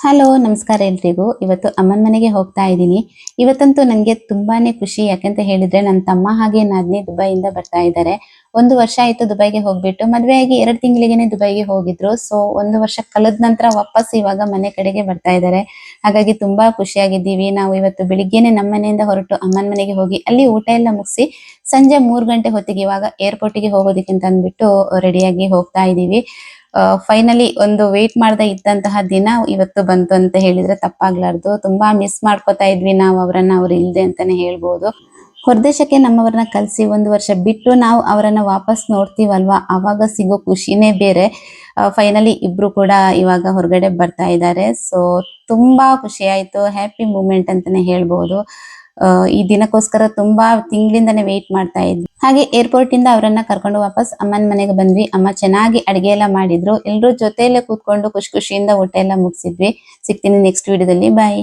Hello ನಮಸ್ಕಾರ ಎಲ್ರಿಗೂ. ಇವತ್ತು ಅಮ್ಮನ ಮನೆಗೆ ಹೋಗ್ತಾ ಇದ್ದೀನಿ. ಇವತ್ತಂತೂ ನನಗೆ ತುಂಬಾನೇ ಖುಷಿ, ಯಾಕಂತ ಹೇಳಿದ್ರೆ ನನ್ನ ತಮ್ಮ ಹಾಗೆ ನಾದ್ನಿ ದುಬೈಯಿಂದ ಬರ್ತಾ ಇದ್ದಾರೆ. ಒಂದು ವರ್ಷ ಆಯ್ತು ದುಬೈಗೆ ಹೋಗ್ಬಿಟ್ಟು. ಮದುವೆಯಾಗಿ ಎರಡು ತಿಂಗಳಿಗೆನೆ ದುಬೈಗೆ ಹೋಗಿದ್ರು. ಸೊ ಒಂದು ವರ್ಷ ಕಳೆದ ನಂತರ ವಾಪಸ್ ಇವಾಗ ಮನೆ ಕಡೆಗೆ ಬರ್ತಾ ಇದ್ದಾರೆ. ಹಾಗಾಗಿ ತುಂಬಾ ಖುಷಿಯಾಗಿದ್ದೀವಿ. ನಾವು ಇವತ್ತು ಬೆಳಿಗ್ಗೆನೆ ನಮ್ಮ ಮನೆಯಿಂದ ಹೊರಟು ಅಮ್ಮನ ಮನೆಗೆ ಹೋಗಿ ಅಲ್ಲಿ ಊಟ ಎಲ್ಲ ಮುಗಿಸಿ ಸಂಜೆ ಮೂರ್ ಗಂಟೆ ಹೊತ್ತಿಗೆ ಇವಾಗ ಏರ್ಪೋರ್ಟಿಗೆ ಹೋಗೋದಕ್ಕೆ ಅಂತ ಅಂದ್ಬಿಟ್ಟು ರೆಡಿಯಾಗಿ ಹೋಗ್ತಾ ಇದೀವಿ. ಫೈನಲಿ ಒಂದು ವೇಟ್ ಮಾಡದೆ ಇದ್ದಂತಹ ದಿನ ಇವತ್ತು ಬಂತು ಅಂತ ಹೇಳಿದ್ರೆ ತಪ್ಪಾಗ್ಲಾರ್ದು. ತುಂಬಾ ಮಿಸ್ ಮಾಡ್ಕೋತಾ ಇದ್ವಿ ನಾವು, ಅವರನ್ನ ಅವ್ರು ಇಲ್ದೆ ಅಂತಾನೆ ಹೇಳ್ಬೋದು. ಹೊರದೇಶಕ್ಕೆ ನಮ್ಮವರನ್ನ ಕಲ್ಸಿ ಒಂದು ವರ್ಷ ಬಿಟ್ಟು ನಾವು ಅವರನ್ನ ವಾಪಸ್ ನೋಡ್ತೀವಲ್ವಾ? ಅವಾಗ ಸಿಗೋ ಖುಷಿನೇ ಬೇರೆ. ಫೈನಲಿ ಇಬ್ರು ಕೂಡ ಇವಾಗ ಹೊರಗಡೆ ಬರ್ತಾ ಇದ್ದಾರೆ. ಸೊ ತುಂಬಾ ಖುಷಿ ಆಯ್ತು. ಹ್ಯಾಪಿ ಮೂಮೆಂಟ್ ಅಂತಾನೆ ಹೇಳ್ಬೋದು. ಈ ದಿನಕ್ಕೋಸ್ಕರ ತುಂಬಾ ತಿಂಗಳಿಂದಾನೆ ವೇಟ್ ಮಾಡ್ತಾ ಇದ್ವಿ. ಹಾಗೆ ಏರ್ಪೋರ್ಟ್ ಇಂದ ಅವರನ್ನ ಕರ್ಕೊಂಡು ವಾಪಸ್ ಅಮ್ಮನ ಮನೆಗೆ ಬಂದ್ವಿ. ಅಮ್ಮ ಚೆನ್ನಾಗಿ ಅಡಿಗೆ ಎಲ್ಲ ಮಾಡಿದ್ರು. ಎಲ್ರು ಜೊತೆಯಲ್ಲೇ ಕೂತ್ಕೊಂಡು ಖುಷಿ ಖುಷಿಯಿಂದ ಊಟ ಎಲ್ಲ ಮುಗಿಸಿದ್ವಿ. ಸಿಗ್ತೀನಿ ನೆಕ್ಸ್ಟ್ ವಿಡಿಯೋದಲ್ಲಿ ಬಾಯ್